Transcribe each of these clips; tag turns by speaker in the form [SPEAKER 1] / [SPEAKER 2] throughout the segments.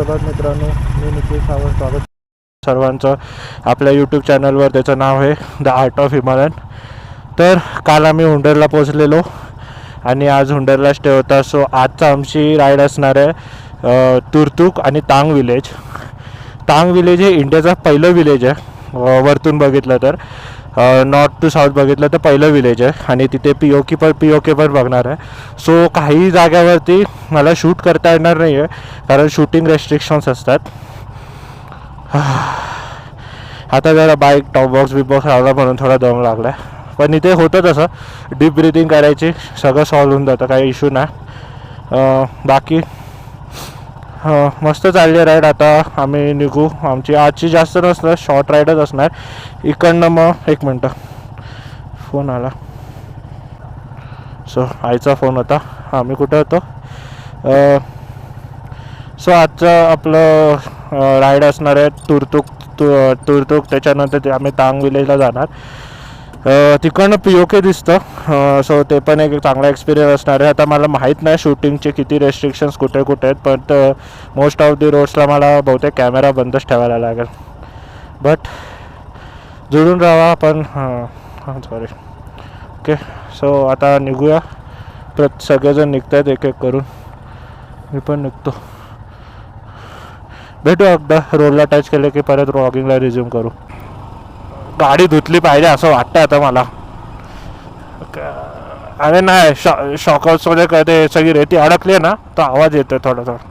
[SPEAKER 1] सुप्रभात मित्रांनो. मी निखिल सावंत स्वागत सर्वांचं आपल्या यूट्यूब चॅनलवर त्याचं नाव आहे द आर्ट ऑफ हिमालयन तर काल आम्ही हुंडरला पोचलेलो आणि आज हुंडरला स्टे होता. सो आजचा आमची राईड असणार आहे तुर्तुक आणि तांग विलेज तांग विलेज हे इंडियाचं पहिलं विलेज आहे वरतून बघितलं तर. नॉर्थ टू साऊथ बघितलं तर पहिलं विलेज आहे आणि तिथे पी ओ के पण पी ओ के पण बघणार आहे. सो काही जाग्यावरती मला शूट करता येणार नाही आहे कारण शूटिंग रेस्ट्रिक्शन्स असतात. आता जरा bike top box beep box लावला म्हणून थोडा दम लागला आहे पण इथे होतं तसं. डीप ब्रिथिंग करायची सगळं सॉल्व्ह होऊन जातं काही इश्यू नाही. बाकी मस्त चालली राईड आता. आम्ही निघू. आमची आजची जास्त नसणार शॉर्ट राईडच असणार. इकडनं मग एक मिनटं. फोन आला. सो आईचा फोन होता. आम्ही कुठे होतो? सो आजचं आपलं राईड असणार आहे. तुरतुक तु तुरतुक. त्याच्यानंतर ते आम्ही तांग विलेजला जाणार. तिकडनं पी ओ के दिसतं. सो ते पण एक चांगला एक्सपिरियन्स असणार आहे. आता मला माहीत नाही शूटिंगचे किती रेस्ट्रिक्शन्स कुठे कुठे आहेत पण मोस्ट ऑफ दी रोड्सला मला बहुतेक कॅमेरा बंदच ठेवायला लागेल. बट जुळून राहा आपण. हां सॉरी ओके सो आता निघूया. प्रत सगळेजण निघत आहेत एक एक करून. मी पण निघतो. भेटू एकदा. रोडला टच केलं की परत रॉगिंगला रिझ्यूम करू. गाडी धुतली पाहिजे असं वाटतं आता मला. अरे नाही शॉ शॉकआउट्समध्ये ते सगळी रेती अडकली आहे ना तो आवाज येतोय थोडा थोडा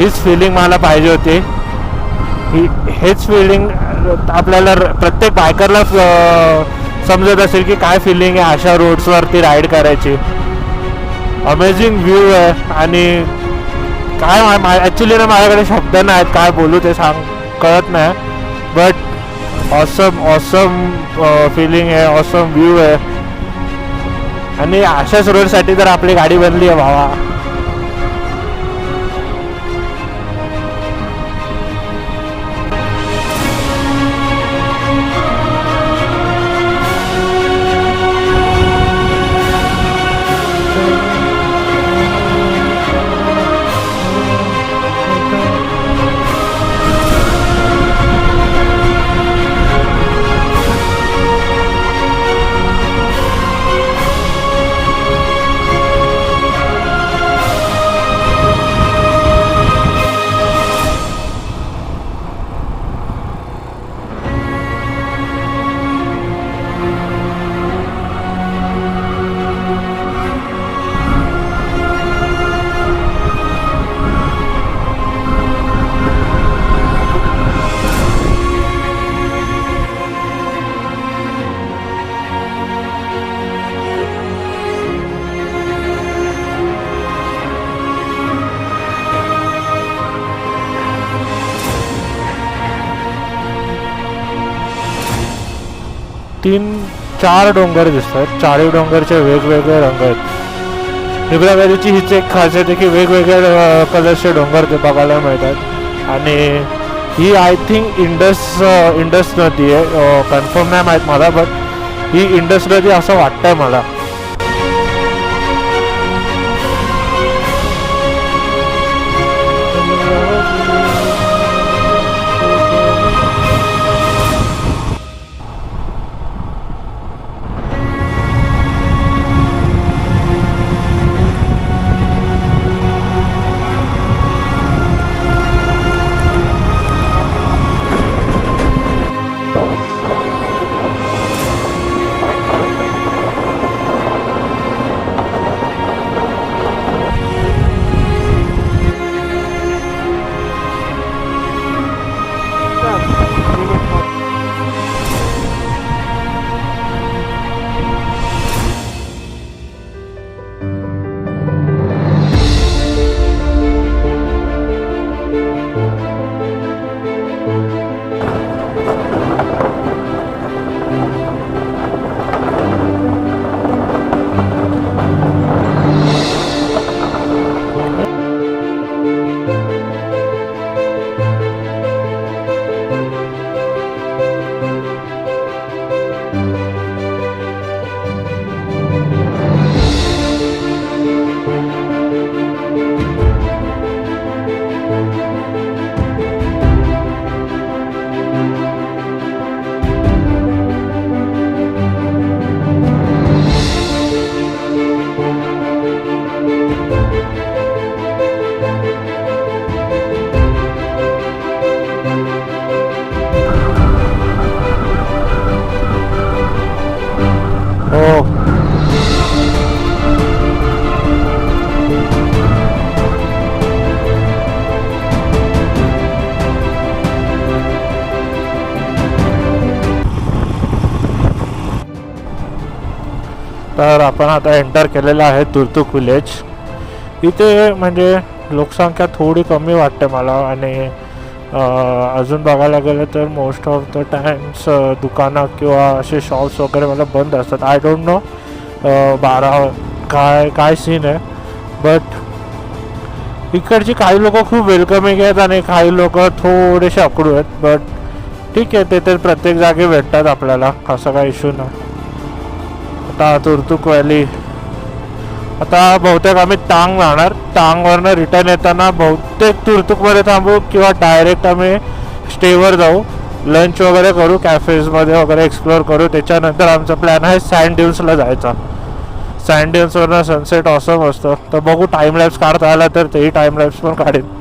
[SPEAKER 1] हीच फिलिंग मला पाहिजे होती. ही हेच फिलिंग आपल्याला र- प्रत्येक बायकरला समजत असेल की काय फिलिंग आहे अशा रोड्सवरती राईड करायची. अमेझिंग व्ह्यू आहे आणि काय ॲक्च्युली ना माझ्याकडे शब्द नाही आहेत काय बोलू ते सांग कळत नाही. बट ऑसम ऑसम फिलिंग आहे ऑसम व्ह्यू आहे. आणि अशाच रोडसाठी तर आपली गाडी बनली आहे भावा. तीन चार डोंगर दिसतात. चारही डोंगरचे वेगवेगळे रंग आहेत. हिब्राबादीची हीच एक खासियत आहे की वेगवेगळ्या कलरचे डोंगर ते बघायला मिळतात. आणि ही आय थिंक इंडस इंडस नदी आहे. कन्फर्म नाही माहीत मला बट ही इंडस नदी असं वाटतंय मला. तर आपण आता एंटर केलेलं आहे तुर्तुक विलेज इथे म्हणजे लोकसंख्या थोडी कमी वाटते मला आणि अजून बघायला गेलं तर मोस्ट ऑफ द टाइम्स दुकानं किंवा असे शॉप्स वगैरे मला बंद असतात. आय डोंट नो बारा काय काय सीन आहे. बट इकडची काही लोक खूप वेलकमिंग आहेत आणि काही लोक थोडेसे अकडू आहेत. बट ठीक आहे ते तर प्रत्येक जागी भेटतात आपल्याला. असं काही इश्यू नाही. आता तुर्तुक व्हॅली. आता बहुतेक आम्ही टांग जाणार टांगवरनं रिटर्न येताना बहुतेक तुर्तुकमध्ये थांबू किंवा डायरेक्ट आम्ही स्टेवर जाऊ. लंच वगैरे करू कॅफेजमध्ये वगैरे एक्सप्लोअर करू. त्याच्यानंतर आमचा प्लॅन आहे सँड ड्युन्सला जायचा. सँड ड्युन्सवरनं सनसेट ऑसम असतं. तर बघू टाईम लॅब्स काढता आला तर तेही टाईम लॅब्स पण काढेन.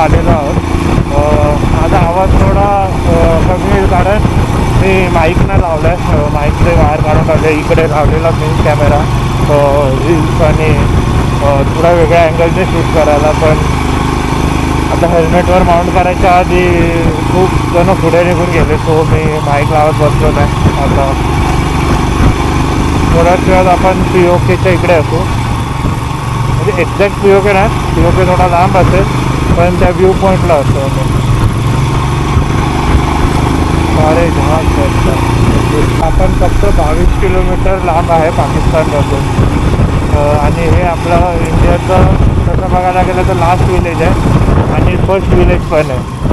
[SPEAKER 1] आलेलो आहोत. आता माझा आवाज थोडा कमी कारण मी माईक नाही लावलं आहे माईकचे वायर काढून लावले इकडे लावलेला मी कॅमेरा रील्स आणि थोडा थोड्या वेगळ्या अँगलचे शूट करायला. पण आता हेल्मेटवर माउंट करायच्या आधी खूप जण पुढे निघून गेले सो मी माईक लावत बसलो नाही. आता थोड्याच वेळात आपण पी ओ केच्या इकडे असू. म्हणजे एक्झॅक्ट पी ओ के नाही पी ओ के थोडा लांब असेल. पण त्या व्ह्यू पॉईंटला असतो आम्ही अरे जहाज आपण फक्त बावीस किलोमीटर लांब आहे पाकिस्तानपासून. आणि हे आपलं इंडियाचं तसं बघायला गेलं तर लास्ट विलेज आहे. आणि फर्स्ट विलेज पण आहे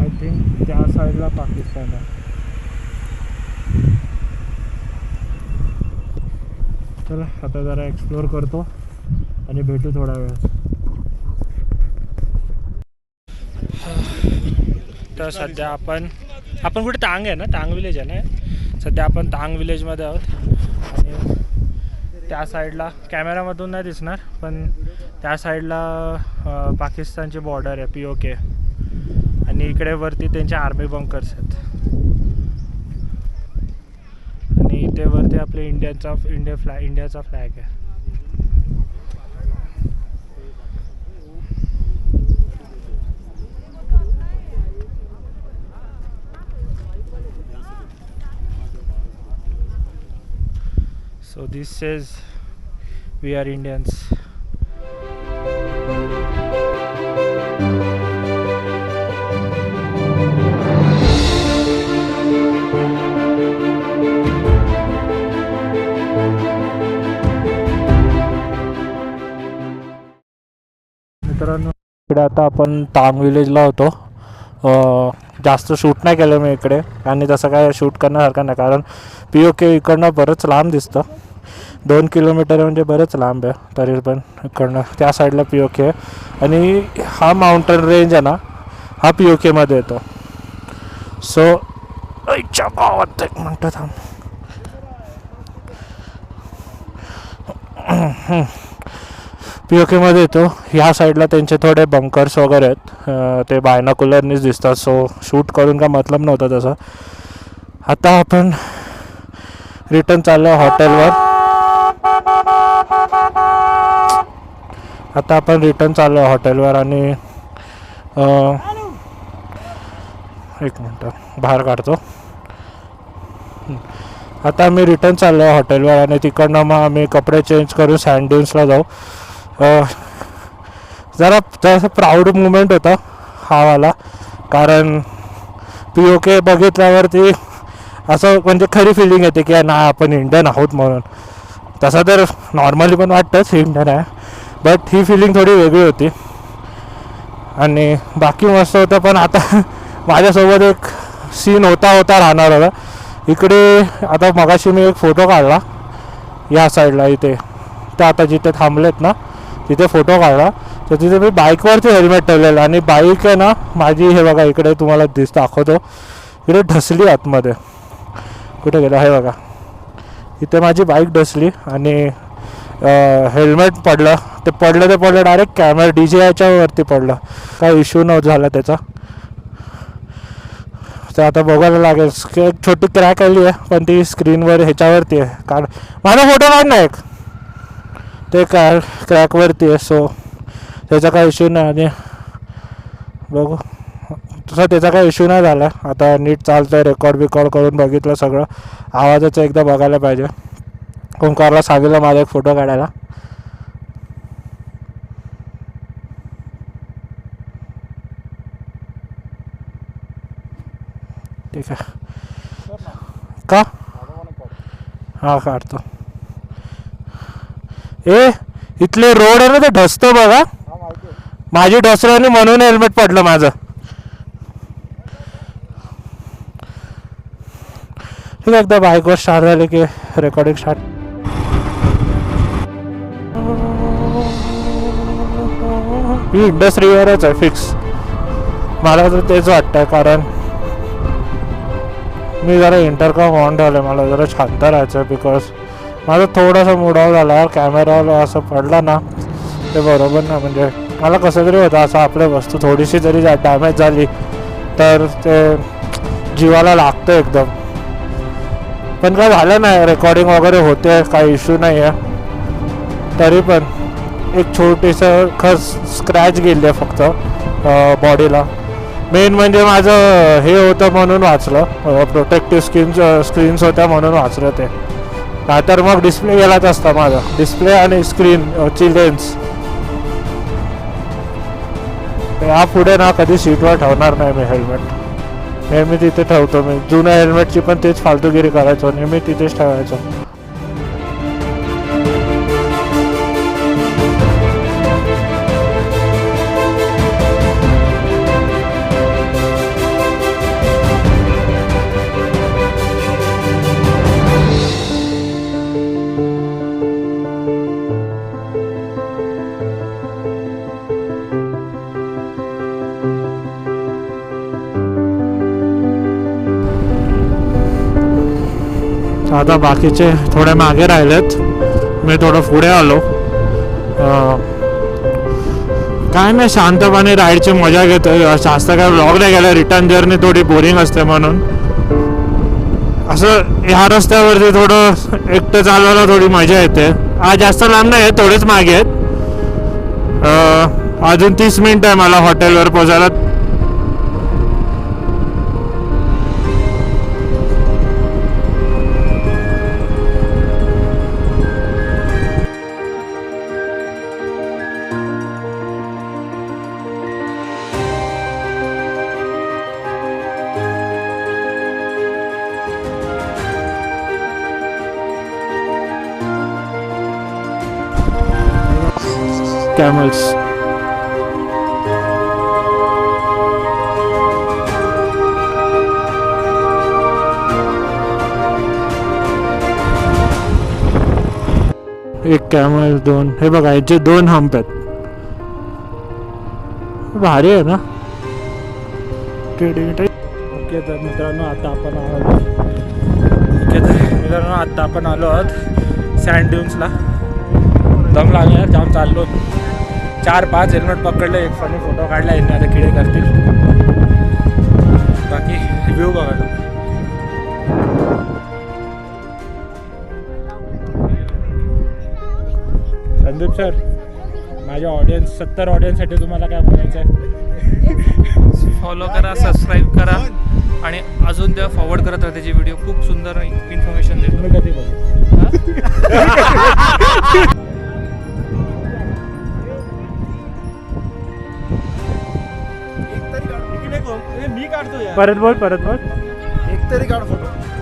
[SPEAKER 1] आय थिंक त्या साईडला पाकिस्तान आहे चला आता जरा एक्सप्लोअर करतो आणि भेटू थोडा वेळ. तर सध्या आपण आपण कुठे तांग आहे ना? तांग विलेज आहे ना? सध्या आपण तांग विलेजमध्ये आहोत. आणि त्या साईडला कॅमेरामधून नाही दिसणार पण त्या साईडला पाकिस्तानची बॉर्डर आहे पी ओ के आणि इकडे वरती त्यांचे आर्मी बंकर्स आहेत आणि इथे वरती आपले इंडियाचा इंडिया फ्लॅग इंडियाचा फ्लॅग आहे So this says we are Indians. मित्रांनो. इकडे आता आपण ताम विलेजला होतो. जास्त शूट नाही केलं मी इकडे. आणि तसं काय शूट करण्यासारखं नाही कारण पी ओ के इकडनं बरंच लांब दिसतं. दोन किलोमीटर म्हणजे बरंच लांब आहे तरी पण इकडनं. त्या साईडला पी ओ के आणि हा माउंटन रेंज आहे ना हा पी ओ केमध्ये येतो. सो आईच्या गावात एक म्हणतो थांब. पी ओ केमध्ये येतो. ह्या साईडला त्यांचे थोडे बंकर्स वगैरे आहेत. ते बायनाकुलरनीच दिसतात. सो शूट करून का मतलब नव्हता तसा. आता आपण रिटर्न चाललो हॉटेलवर आता आपण रिटर्न चाललो हॉटेलवर आणि एक मिनटं. बाहेर काढतो. आता आम्ही रिटर्न चाललो आहे हॉटेलवर आणि तिकडनं मग आम्ही कपडे चेंज करून सँड्युन्सला जाऊ. जरा जरासं प्राऊड मुमेंट होता हा वाला कारण पी ओ के बघितल्यावरती असं म्हणजे खरी फिलिंग येते की नाही आपण इंडियन आहोत म्हणून. तसं तर नॉर्मली पण वाटतंच इंडियन आहे. बट ही फिलिंग थोडी वेगळी होती. आणि बाकी मस्त होतं पण आता माझ्यासोबत एक सीन होता होता राहणार होता. इकडे आता मगाशी मी एक फोटो काढला. या साईडला इथे. ते आता जिथे थांबलेत ना तिथे फोटो काढला. तर तिथे मी बाईकवरती हेल्मेट ठेवलेलं आणि बाईक आहे ना माझी हे बघा इकडे तुम्हाला दिस दाखवतो. इकडे ढसली आतमध्ये. कुठे गेलं? हे बघा. इथे माझी बाईक ढसली आणि हेल्मेट पडलं. ते पडलं ते पडलं डायरेक्ट कॅमेरा डी जे आयच्यावरती पडलं. काय इश्यू न झाला त्याचा. तर आता बघायला लागेल. एक छोटी क्रॅक आली आहे पण ती स्क्रीनवर ह्याच्यावरती आहे. काढ माझा फोटो काढ ना एक. ते काय क्रॅकवरती आहे सो त्याचा काय इश्यू नाही आणि बघू. तसा त्याचा काही इश्यू नाही झाला. आता नीट चालतं आहे रेकॉर्ड बिकॉर्ड करून बघितलं सगळं. आवाजाचं एकदा बघायला पाहिजे. ओंकारला सांगितलं माझा एक फोटो काढायला. ठीक आहे. का? हा काढतो. ए इथले रोड आहे ना ते ढसतो बघा. माझी ढसल्याने म्हणून हेल्मेट पडलं माझं. ठीक एकदा बाईकवर स्टार्ट झाले की रेकॉर्डिंग स्टार्ट ही इंडस्ट्रीवरच आहे फिक्स मला तर तेच वाटतं कारण मी जरा इंटरकॉम ऑन ठेवलं मला जरा शांत राहायचं बिकॉज माझा थोडासा मूड ऑफ झाला कॅमेराला असं पडला ना ते बरोबर ना म्हणजे मला कसं तरी होतं असं आपल्या वस्तू थोडीशी जरी जा डॅमेज झाली तर ते जीवाला लागतं एकदम. पण काय झालं नाही रेकॉर्डिंग वगैरे होते काही इश्यू नाही आहे तरी पण एक छोटीसं खस स्क्रॅच गेली आहे फक्त बॉडीला मेन म्हणजे माझं हे होतं म्हणून वाचलं प्रोटेक्टिव्ह स्क्रीन स्क्रीन्स होत्या म्हणून वाचलं ते. नाहीतर मग डिस्प्ले गेलाच असता माझा. डिस्प्ले आणि स्क्रीन ची लेन्स यापुढे ना कधी सीटवर ठेवणार नाही मी हेल्मेट नेहमी तिथे ठेवतो मी. जुन्या हेल्मेटची पण तेच फालतूगिरी करायचो नेहमी तिथेच ठेवायचो. आता बाकीचे थोडे मागे राहिलेत. मी थोडं पुढे आलो. काय नाही शांतपणे राईडची मजा घेतो जास्त काय ब्लॉग नाही गेला रिटर्न जर्नी थोडी बोरिंग असते म्हणून. असं ह्या रस्त्यावरती थोडं एकटं चालवायला थोडी मजा येते. आज जास्त लांब नाही आहे थोडेच मागे आहेत. अजून तीस मिनिट आहे मला हॉटेलवर पोचायला. कॅमल्स एक कॅमल दोन. हे बघा याचे दोन हंप आहेत. भारी आहे ना? ओके तर मित्रांनो आता आपण आहोत ओके तर मित्रांनो आता आपण आलो आहोत सँड ड्युन्सला दम लागला जाम चाललो. चार पाच हेल्मेट पकडले एक फनी फोटो काढला यांनी आता किडे करतील. बाकी व्ह्यू बघा. संदीप सर माझ्या ऑडियन्स सत्तर ऑडियन्ससाठी तुम्हाला काय बोलायचं आहे
[SPEAKER 2] फॉलो करा सबस्क्राईब करा आणि अजून त्या फॉरवर्ड करत राहा त्याचे व्हिडिओ खूप सुंदर इन्फॉर्मेशन देतो.
[SPEAKER 1] कधी बघू
[SPEAKER 3] काढतो यार
[SPEAKER 1] परत बोल परत बोल.
[SPEAKER 3] एक तरी काढ फोटो.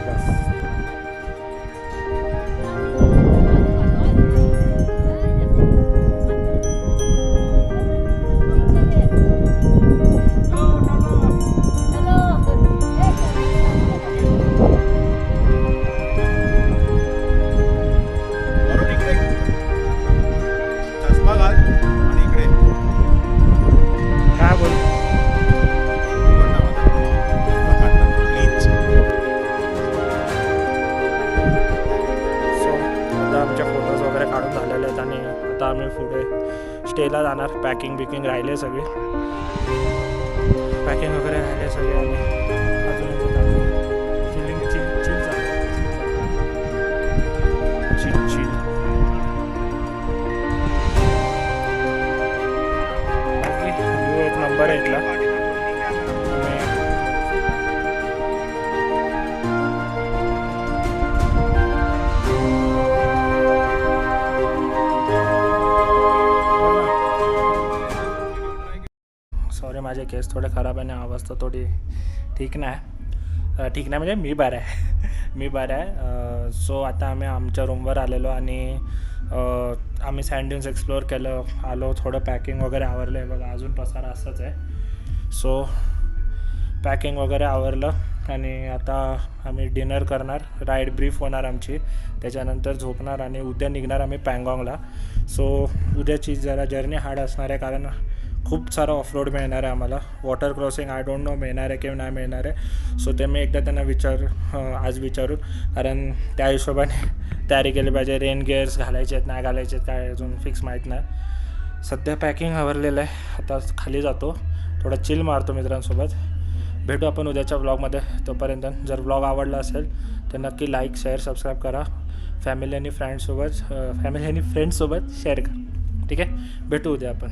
[SPEAKER 1] आम्ही पुढे स्टेला जाणार. पॅकिंग बिकिंग राहिले सगळी. पॅकिंग वगैरे राहिले सगळे आम्ही. एक नंबर आहे इथला. सॉरी माझे केस थोडे खराब आहे आणि आवाज थोडी ठीक नाही. ठीक नाही म्हणजे मी बरं आहे. मी बरं आहे. सो आता आम्ही आमच्या रूमवर आलेलो आणि आम्ही सँड्यून्स एक्सप्लोअर केलं. आलो थोडं पॅकिंग वगैरे आवरलं. आहे बघा अजून पसारा असंच आहे. सो पॅकिंग वगैरे आवरलं आणि आता आम्ही डिनर करणार. राईड ब्रीफ होणार आमची. त्याच्यानंतर झोपणार आणि उद्या निघणार आम्ही पँगॉंगला. सो उद्याची जरा जर्नी हार्ड असणार आहे कारण खूप सारा ऑफरोड मिळणार आहे आम्हाला. Water crossing I don't know मिळणार आहे किंवा नाही मिळणार आहे. सो ते मी एकदा त्यांना विचार आज विचारून कारण त्या हिशोबाने तयारी केली पाहिजे. रेन गेअर्स घालायचे आहेत नाही घालायचे आहेत काय अजून फिक्स माहीत नाही. सध्या पॅकिंग आवरलेलं आहे. आता खाली जातो. थोडा चिल मारतो मित्रांसोबत. भेटू आपण उद्याच्या ब्लॉगमध्ये तोपर्यंत जर ब्लॉग आवडला असेल तर नक्की लाईक शेअर सबस्क्राईब करा. फॅमिली आणि फ्रेंड्ससोबत फॅमिली आणि फ्रेंड्ससोबत शेअर करा. ठीक आहे? भेटू उद्या आपण.